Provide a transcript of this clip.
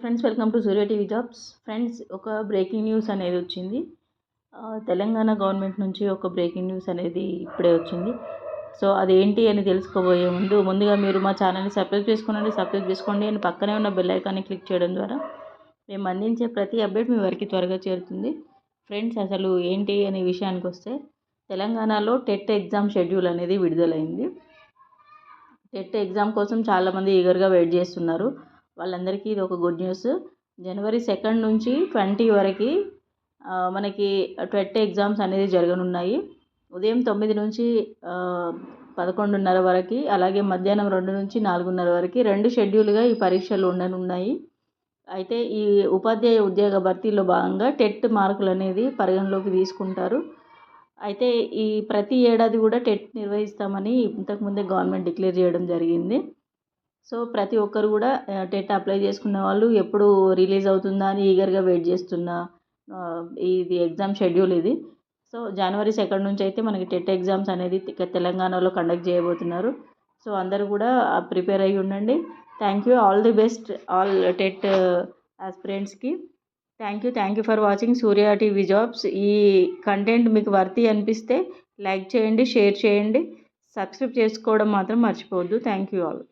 Friends welcome to Surya TV jobs friends ఒక breaking news అనేది వచ్చింది. తెలంగాణ గవర్నమెంట్ నుంచి ఒక బ్రేకింగ్ న్యూస్ అనేది ఇప్పుడే వచ్చింది. సో అదేంటి అని తెలుసుకోబోయే ముందు ముందుగా మీరు మా ఛానల్ని సబ్స్క్రైబ్ చేసుకోండి సబ్స్క్రైబ్ చేసుకోండి. అని పక్కనే ఉన్న బెల్ ఐకాన్ని క్లిక్ చేయడం ద్వారా మేము అందించే ప్రతి అప్డేట్ మీ వరకు త్వరగా చేరుతుంది. ఫ్రెండ్స్ అసలు ఏంటి అనే విషయానికి వస్తే తెలంగాణలో టెట్ ఎగ్జామ్ షెడ్యూల్ అనేది విడుదలైంది. టెట్ ఎగ్జామ్ కోసం చాలామంది ఈగర్గా వెయిట్ చేస్తున్నారు. వాళ్ళందరికీ ఇది ఒక గుడ్ న్యూస్. జనవరి సెకండ్ నుంచి ట్వంటీ వరకు మనకి టెట్ ఎగ్జామ్స్ అనేది జరగనున్నాయి. ఉదయం తొమ్మిది నుంచి పదకొండున్నర వరకు అలాగే మధ్యాహ్నం రెండు నుంచి నాలుగున్నర వరకు రెండు షెడ్యూల్గా ఈ పరీక్షలు ఉండనున్నాయి. అయితే ఈ ఉపాధ్యాయ ఉద్యోగ భర్తీలో భాగంగా టెట్ మార్కులు అనేది పరిగణలోకి తీసుకుంటారు. అయితే ఈ ప్రతి ఏడాది కూడా టెట్ నిర్వహిస్తామని ఇంతకుముందే గవర్నమెంట్ డిక్లేర్ చేయడం జరిగింది. సో ప్రతి ఒక్కరు కూడా టెట్ అప్లై చేసుకున్న వాళ్ళు ఎప్పుడు రిలీజ్ అవుతుందా అని ఈగర్గా వెయిట్ చేస్తున్న ఇది ఎగ్జామ్ షెడ్యూల్ ఇది. సో జనవరి సెకండ్ నుంచి అయితే మనకి టెట్ ఎగ్జామ్స్ అనేది తెలంగాణలో కండక్ట్ చేయబోతున్నారు. సో అందరూ కూడా ప్రిపేర్ అయ్యి ఉండండి. Thank you. All the best all TET ఆస్పిరెంట్స్కి. Thank you. Thank you for watching Surya TV jobs. ఈ కంటెంట్ మీకు వర్తి అనిపిస్తే లైక్ చేయండి షేర్ చేయండి. సబ్స్క్రైబ్ చేసుకోవడం మాత్రం మర్చిపోవద్దు. Thank you all.